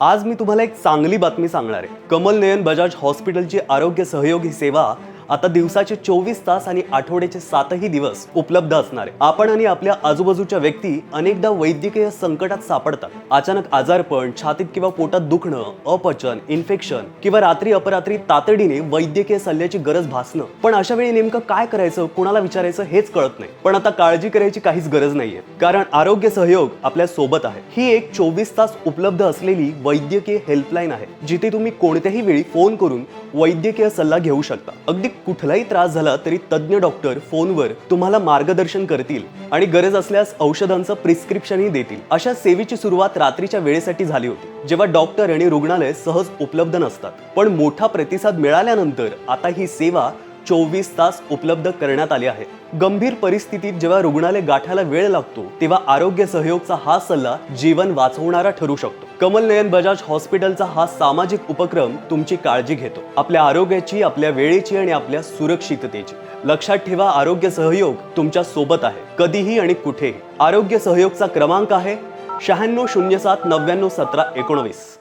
आज मी तुम्हाला एक चांगली बातमी सांगणार आहे. कमल नयन बजाज हॉस्पिटलची आरोग्य सहयोगी सेवा आता दिवसाचे चोवीस तास आणि आठवड्याचे सातही दिवस उपलब्ध असणार आहे. आपण आणि आपल्या आजूबाजूच्या व्यक्ती अनेकदा वैद्यकीय संकटात सापडतात. अचानक आजारपण छातीत किंवा पोटात दुखणं अपचन इन्फेक्शन किंवा रात्री अपरात्री तातडीने वैद्यकीय सल्ल्याची गरज भासणं. पण अशा वेळी नेमकं काय करायचं कुणाला विचारायचं हेच कळत नाही. पण आता काळजी करायची काहीच गरज नाहीये. कारण आरोग्य सहयोग आपल्यासोबत आहे. ही एक चोवीस तास उपलब्ध असलेली वैद्यकीय हेल्पलाईन आहे जिथे तुम्ही कोणत्याही वेळी फोन करून वैद्यकीय सल्ला घेऊ शकता. अगदी कुठलाही त्रास झाला तरी तज्ज्ञ डॉक्टर फोनवर तुम्हाला मार्गदर्शन करतील आणि गरज असल्यास औषधांचं प्रिस्क्रिप्शनही देतील. अशा सेवेची सुरुवात रात्रीच्या वेळेसाठी झाली होती जेव्हा डॉक्टर आणि रुग्णालय सहज उपलब्ध नसतात. पण मोठा प्रतिसाद मिळाल्यानंतर आता ही सेवा चोवीस तास उपलब्ध करण्यात आले आहे. गंभीर परिस्थितीत जेव्हा रुग्णालय गाठायला वेळ लागतो तेव्हा आरोग्य सहयोगचा हा सल्ला जीवन वाचवणारा ठरू शकतो. कमल नयन बजाज हॉस्पिटलचा हा सामाजिक उपक्रम तुमची काळजी घेतो. आपल्या आरोग्याची आपल्या वेळेची आणि आपल्या सुरक्षिततेची. लक्षात ठेवा आरोग्य सहयोग तुमच्यासोबत आहे. कधीही आणि कुठेही. आरोग्य सहयोगचा क्रमांक आहे शहाण्णव शून्य सात नव्याण्णव सतरा एकोणवीस.